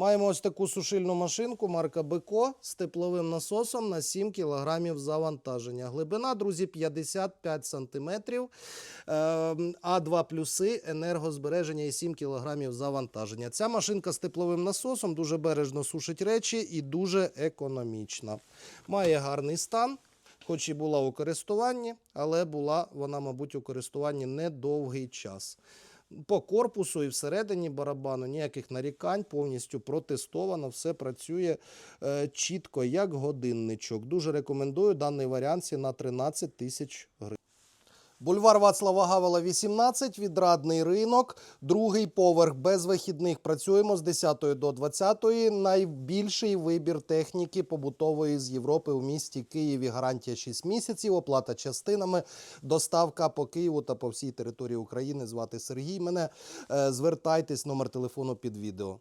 Маємо ось таку сушильну машинку марка Беко з тепловим насосом на 7 кг завантаження. Глибина, друзі, 55 см. А2 плюси енергозбереження і 7 кг завантаження. Ця машинка з тепловим насосом дуже бережно сушить речі і дуже економічна. Має гарний стан. Хоч і була у користуванні, але була вона, мабуть, у користуванні недовгий час. По корпусу і всередині барабану ніяких нарікань, повністю протестовано, все працює е, чітко, як годинничок. Дуже рекомендую даний варіант на 13 тисяч гривень. Бульвар Вацлава Гавела, 18, відрадний ринок, другий поверх без вихідних. Працюємо з 10 до 20. Найбільший вибір техніки побутової з Європи у місті Києві. Гарантія 6 місяців, оплата частинами, доставка по Києву та по всій території України. Звати Сергій. Мене Е, звертайтесь, номер телефону під відео.